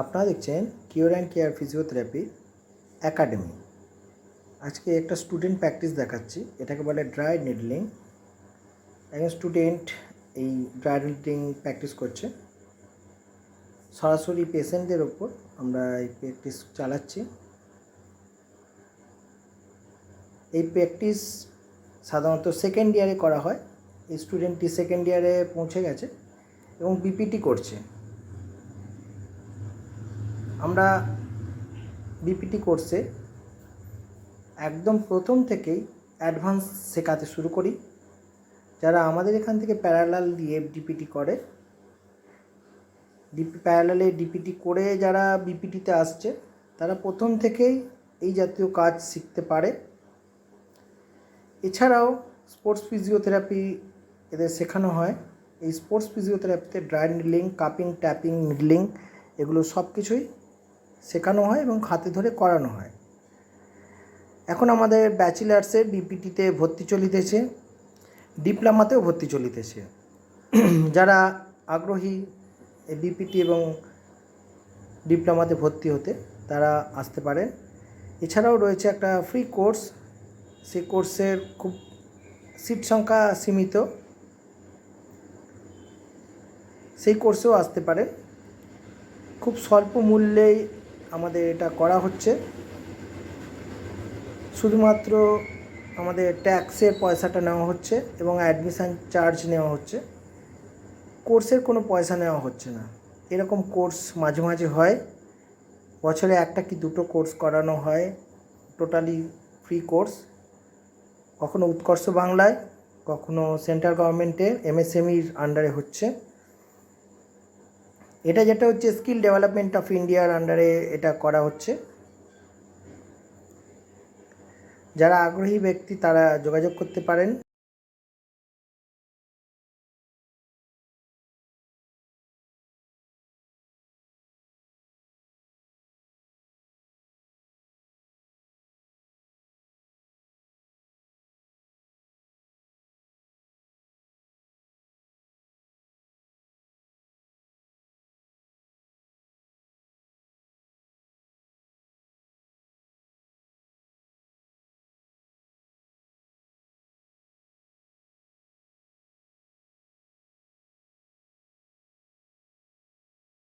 আপনারা দেখছেন cure and care physiotherapy academy. আজকে একটা স্টুডেন্ট প্র্যাকটিস দেখাচ্ছি, এটাকে বলে ড্রাই নিডলিং। একজন স্টুডেন্ট এই ড্রাই নিডলিং প্র্যাকটিস করছে। সরাসরি পেশেন্টদের ওপর আমরা এই প্র্যাকটিস চালাচ্ছি। এই প্র্যাকটিস সাধারণত সেকেন্ড ইয়ারে করা হয়। এই স্টুডেন্টটি সেকেন্ড ইয়ারে পৌঁছে গেছে এবং বিপিটি করছে। আমরা বিপিটি কোর্সে একদম প্রথম থেকেই অ্যাডভান্স শেখাতে শুরু করি। যারা আমাদের এখান থেকে প্যারালাল দিয়ে ডিপিটি করে ডিপি প্যারালালে ডিপিটি করে যারা বিপিটিতে আসছে, তারা প্রথম থেকেই এই জাতীয় কাজ শিখতে পারে। এছাড়াও স্পোর্টস ফিজিওথেরাপি এদের শেখানো হয়। এই sports ফিজিওথেরাপিতে dry needling cupping taping needling এগুলো সব কিছুই শেখানো হয় এবং হাতে ধরে করানো হয়। এখন আমাদের ব্যাচেলার্সে বিপিটিতে ভর্তি চলিতেছে, ডিপ্লোমাতেও ভর্তি চলিতেছে। যারা আগ্রহী এই বিপিটি এবং ডিপ্লোমাতে ভর্তি হতে, তারা আসতে পারেন এছাড়াও রয়েছে একটা ফ্রি কোর্স সেই কোর্সের খুব সিট সংখ্যা সীমিত। সেই কোর্সেও আসতে পারেন খুব স্বল্প মূল্যেই আমাদের এটা করা হচ্ছে। শুধুমাত্র আমাদের ট্যাক্সের পয়সাটা নেওয়া হচ্ছে এবং অ্যাডমিশান চার্জ নেওয়া হচ্ছে। কোর্সের কোনো পয়সা নেওয়া হচ্ছে না। এরকম কোর্স মাঝে মাঝে হয়। বছরে একটা কি দুটো কোর্স করানো হয়। টোটালি ফ্রি কোর্স কখনো উৎকর্ষ বাংলায়, কখনো সেন্ট্রাল গভর্নমেন্টের এমএসএমইর আন্ডারে হচ্ছে। এটা যেটা হচ্ছে স্কিল ডেভেলপমেন্ট অফ ইন্ডিয়ার আন্ডারে এটা করা হচ্ছে। যারা আগ্রহী ব্যক্তি তারা যোগাযোগ করতে পারেন।